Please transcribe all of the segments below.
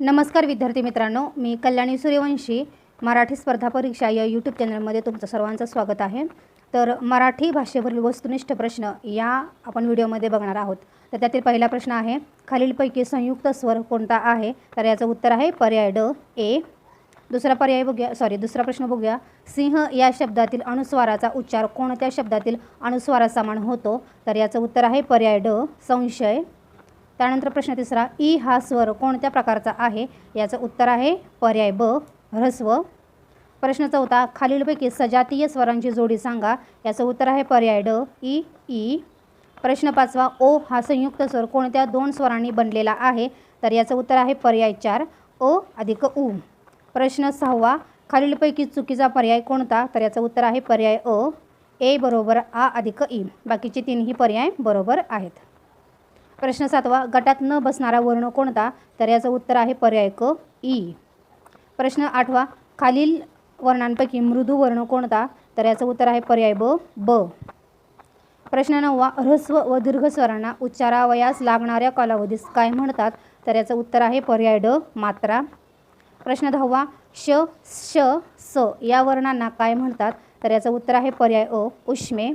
नमस्कार विद्यार्थी मित्रांनो मी कल्याणी सूर्यवंशी मराठी स्पर्धा परीक्षा या यूट्यूब चॅनलमध्ये तुमचं सर्वांचं स्वागत आहे. तर मराठी भाषेवरील वस्तुनिष्ठ प्रश्न या आपण व्हिडिओमध्ये बघणार आहोत. तर त्यातील पहिला प्रश्न आहे खालीलपैकी संयुक्त स्वर कोणता आहे? तर याचं उत्तर आहे पर्याय ड ए. दुसरा पर्याय बघूया सॉरी दुसरा प्रश्न बघूया. सिंह या शब्दातील अनुस्वाराचा उच्चार कोणत्या शब्दातील अनुस्वारासमान होतो? तर याचं उत्तर आहे पर्याय ड संशय. त्यानंतर प्रश्न तिसरा ई हा स्वर कोणत्या प्रकारचा आहे? याचं उत्तर आहे पर्याय ब ह्रस्व प्रश्न चौथा खालीलपैकी सजातीय स्वरांची जोडी सांगा. याचं उत्तर आहे पर्याय ड ई ई. प्रश्न पाचवा ओ हा संयुक्त स्वर कोणत्या दोन स्वरांनी बनलेला आहे? तर याचं उत्तर आहे पर्याय चार अ अधिक उ. प्रश्न सहावा खालीलपैकी चुकीचा पर्याय कोणता? तर याचं उत्तर आहे पर्याय अ. ए बरोबर आ अधिक ई. बाकीचे तीनही पर्याय बरोबर आहेत. प्रश्न सातवा गटात न बसणारा वर्ण कोणता? तर याचं उत्तर आहे पर्याय क ई. प्रश्न आठवा खालील वर्णांपैकी मृदू वर्ण कोणता? तर याचं उत्तर आहे पर्याय ब ब. प्रश्न नववा ह्रस्व व दीर्घ स्वरांना उच्चारावयास लागणाऱ्या कालावधीस काय म्हणतात? तर याचं उत्तर आहे पर्याय ड मात्रा. प्रश्न दहावा श श स या वर्णांना काय म्हणतात? तर याचं उत्तर आहे पर्याय अ उष्मे.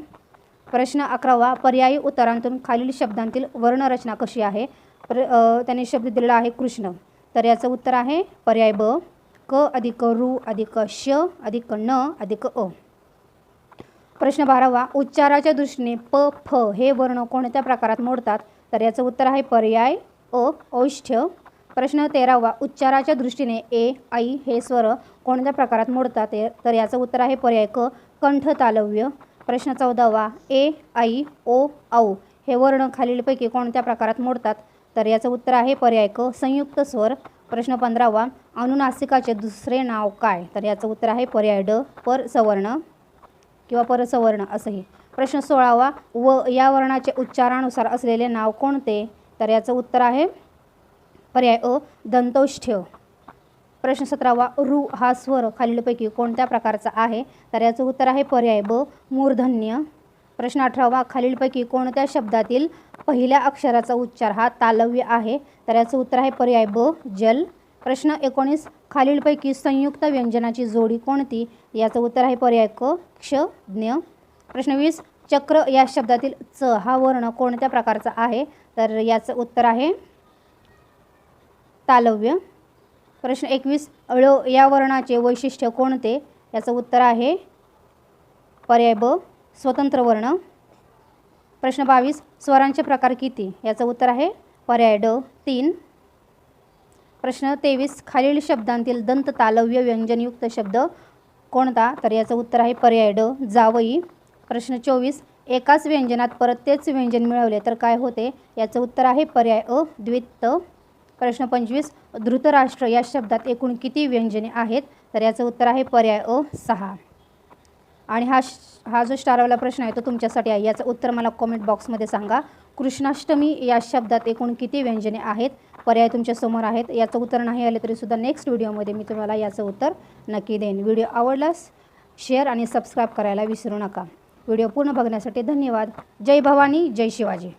प्रश्न अकरावा पर्यायी उत्तरांतून खालील शब्दांतील वर्णरचना कशी आहे? प्र त्यांनी शब्द दिलेला आहे कृष्ण. तर याचं उत्तर आहे पर्याय ब क अधिक रु अधिक श अधिक न अधिक अ. प्रश्न बारावा उच्चाराच्या दृष्टीने प फ हे वर्ण कोणत्या प्रकारात मोडतात? तर याचं उत्तर आहे पर्याय अ औष्ठ्य. प्रश्न तेरावा उच्चाराच्या दृष्टीने ए आई हे स्वर कोणत्या प्रकारात मोडतात? तर याचं उत्तर आहे पर्याय क कंठ तालव्य. प्रश्न चौदावा ए आई ओ औ हे वर्ण खालीलपैकी कोणत्या प्रकारात मोडतात? तर याचं उत्तर आहे पर्याय क संयुक्त स्वर. प्रश्न पंधरावा अनुनासिकाचे दुसरे नाव काय? तर याचं उत्तर आहे पर्याय ड पर सवर्ण किंवा परसवर्ण असंही. प्रश्न सोळावा व या वर्णाचे उच्चारानुसार असलेले नाव कोणते? तर याचं उत्तर आहे पर्याय अ दंतौष्ठ्य. प्रश्न सतरावा रु हा स्वर खालीलपैकी कोणत्या प्रकारचा आहे? तर याचं उत्तर आहे पर्याय ब मूर्धन्य. प्रश्न अठरावा खालीलपैकी कोणत्या शब्दातील पहिल्या अक्षराचा उच्चार हा तालव्य आहे? तर याचं उत्तर आहे पर्याय ब जल. प्रश्न एकोणीस खालीलपैकी संयुक्त व्यंजनाची जोडी कोणती? याचं उत्तर आहे पर्याय क क्ष ज्ञ. प्रश्न वीस चक्र या शब्दातील च हा वर्ण कोणत्या प्रकारचा आहे? तर याचं उत्तर आहे तालव्य. प्रश्न एकवीस ळ या वर्णाचे वैशिष्ट्य कोणते? याचं उत्तर आहे पर्याय ब स्वतंत्र वर्ण. प्रश्न बावीस स्वरांचे प्रकार किती? याचं उत्तर आहे पर्याय ड तीन. प्रश्न तेवीस खालील शब्दांतील दंत तालव्य व्यंजनयुक्त शब्द कोणता? तर याचं उत्तर आहे पर्याय ड जावई. प्रश्न चोवीस एकाच व्यंजनात परत तेच व्यंजन मिळवले तर काय होते? याचं उत्तर आहे पर्याय अ द्वित्त. प्रश्न पंचवीस धृतराष्ट्र या शब्दात एकूण किती व्यंजने आहेत? तर याचं उत्तर आहे पर्याय अ सहा. आणि हा श- हा जो स्टारवाला प्रश्न आहे तो तुमच्यासाठी आहे. याचं उत्तर मला कॉमेंट बॉक्समध्ये सांगा. कृष्णाष्टमी या शब्दात एकूण किती व्यंजने आहेत? पर्याय तुमच्यासमोर आहेत. याचं उत्तर नाही आले तरीसुद्धा नेक्स्ट व्हिडिओमध्ये मी तुम्हाला याचं उत्तर नक्की देईन. व्हिडिओ आवडल्यास शेअर आणि सबस्क्राईब करायला विसरू नका. व्हिडिओ पूर्ण बघण्यासाठी धन्यवाद. जय भवानी जय शिवाजी.